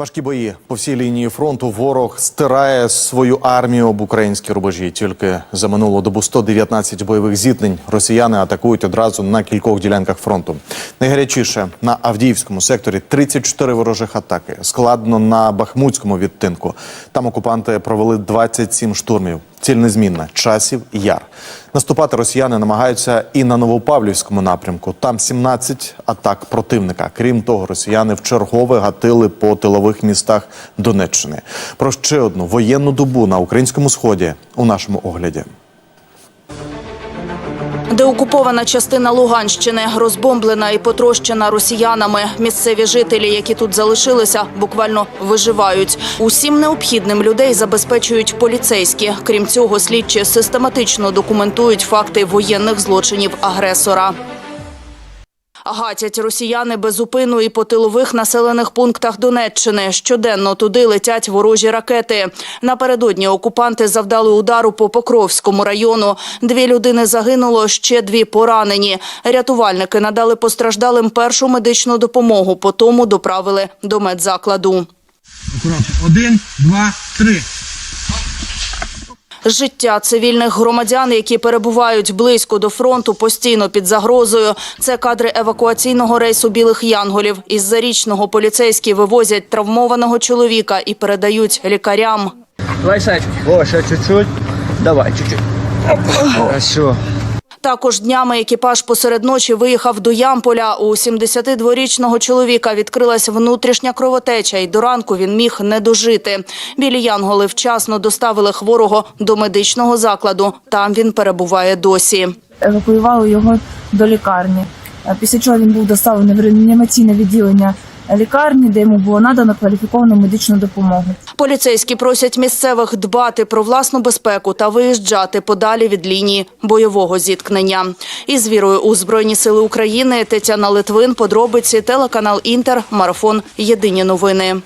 Важкі бої по всій лінії фронту. Ворог стирає свою армію об українські рубежі. Тільки за минулу добу 119 бойових зіткнень росіяни атакують одразу на кількох ділянках фронту. Найгарячіше на Авдіївському секторі 34 ворожих атаки. Складно на Бахмутському відтинку. Там окупанти провели 27 штурмів. Ціль незмінна часів яр. Наступати росіяни намагаються і на Новопавлівському напрямку. Там 17 атак противника. Крім того, росіяни вчергове гатили по тилових містах Донеччини. Про ще одну воєнну добу на українському сході у нашому огляді. Деокупована частина Луганщини розбомблена і потрощена росіянами. Місцеві жителі, які тут залишилися, буквально виживають. Усім необхідним людей забезпечують поліцейські. Крім цього, слідчі систематично документують факти воєнних злочинів агресора. Гатять росіяни безупину і по тилових населених пунктах Донеччини. Щоденно туди летять ворожі ракети. Напередодні окупанти завдали удару по Покровському району. Дві людини загинуло, ще дві поранені. Рятувальники надали постраждалим першу медичну допомогу, по тому доправили до медзакладу. Один, два, три. Життя цивільних громадян, які перебувають близько до фронту, постійно під загрозою. Це кадри евакуаційного рейсу білих янголів. Із зарічного поліцейські вивозять травмованого чоловіка і передають лікарям. Давай, Сачку. О, ще чуть-чуть. Давай, чуть-чуть. Хорошо. Також днями екіпаж посеред ночі виїхав до Ямполя. У 72-річного чоловіка відкрилась внутрішня кровотеча, і до ранку він міг не дожити. Білі янголи вчасно доставили хворого до медичного закладу. Там він перебуває досі. евакуювали його до лікарні. Після чого він був доставлений в реанімаційне відділення лікарні, де йому було надано кваліфіковану медичну допомогу. Поліцейські просять місцевих дбати про власну безпеку та виїжджати подалі від лінії бойового зіткнення. Із вірою у Збройні Сили України Тетяна Литвин, подробиці, телеканал Інтер, марафон Єдині новини.